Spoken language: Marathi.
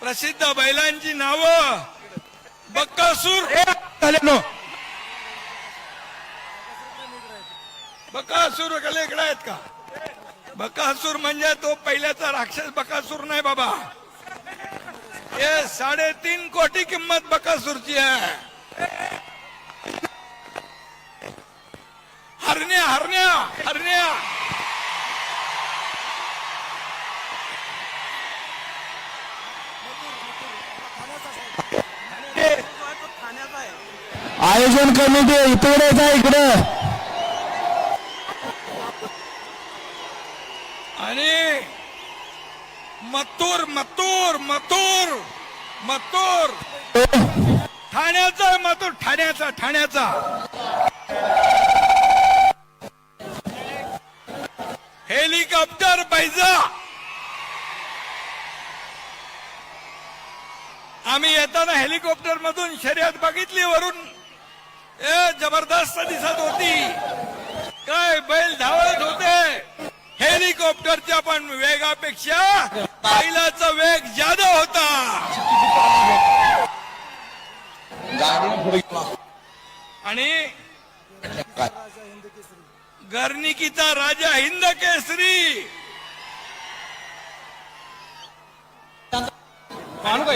प्रसिद्ध बैलांची नावं. बक्कासूर बकासूर कले इकडे आहेत का? बकासूर म्हणजे तो पहिल्याचा राक्षस बकासूर नाही बाबा. हे साडेतीन कोटी किंमत बकासूरची आहे. हरण्या हरण्या हरण्या. आयोजन कमिटी इकडे जा इकडं. आणि मत्तूर मत्तूर मत्तूर मत्तूर. ठाण्याचा मतूर ठाण्याचा ठाण्याचा. हेलिकॉप्टर पैजा आम्ही येताना हेलिकॉप्टर मधून शर्यत बघितली वरून. जबरदस्त दिसत होती. काय बैल धावत होते. हेलिकॉप्टरच्या पण वेगापेक्षा बैलाचा वेग जादा होता. आणि गर्निकीचा राजा हिंद केसरी. आणू का